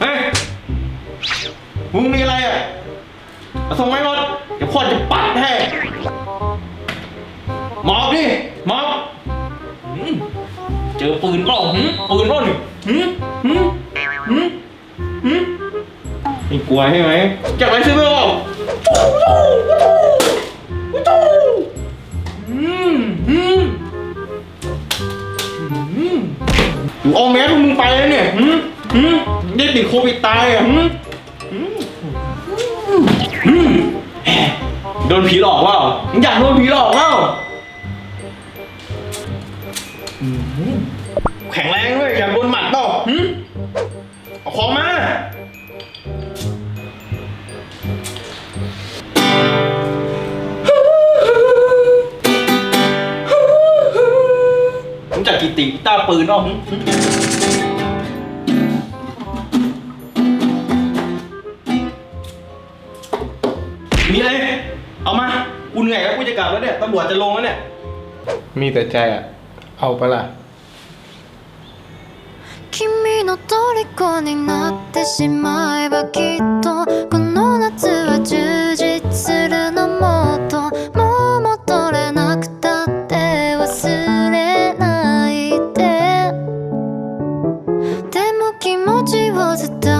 เฮ้ย มึงมีอะไรอะเอาส่งไว้หมด เดี๋ยวพ่อจะปัดให้หมอบดิหมอบหืมเจอปืนเปล่าหืมปืนเปล่านี่หืมหืมหืมหืมไม่กลัวใช่ไหมจากไหนซื้อไม่ออกอืมอืมอืมอยู่เอาแมสมึงไปแล้วเนี่ยหืม หืมได้ติดโควิดตายอะหืมอืมแหมโดนผีหลอกเปล่ามึงอยากโดนผีหลอกเปล่าอืมแข็งแรงด้วยอยากโดนหมัดเปล่าหึเอาของมามึงจากกีติกีตาร์ปืนเปล่าหึ มีอะไร เอามา กูเหนื่อยแล้วกูจะกลับแล้วเนี่ยตำรวจจะลงแล้วเนี่ย มีแต่ใจอ่ะ เอาไปะละ君の虜になってしまえばきっとこの夏は充実するのもっともう戻れなくたって忘れないででも気持ちを伝え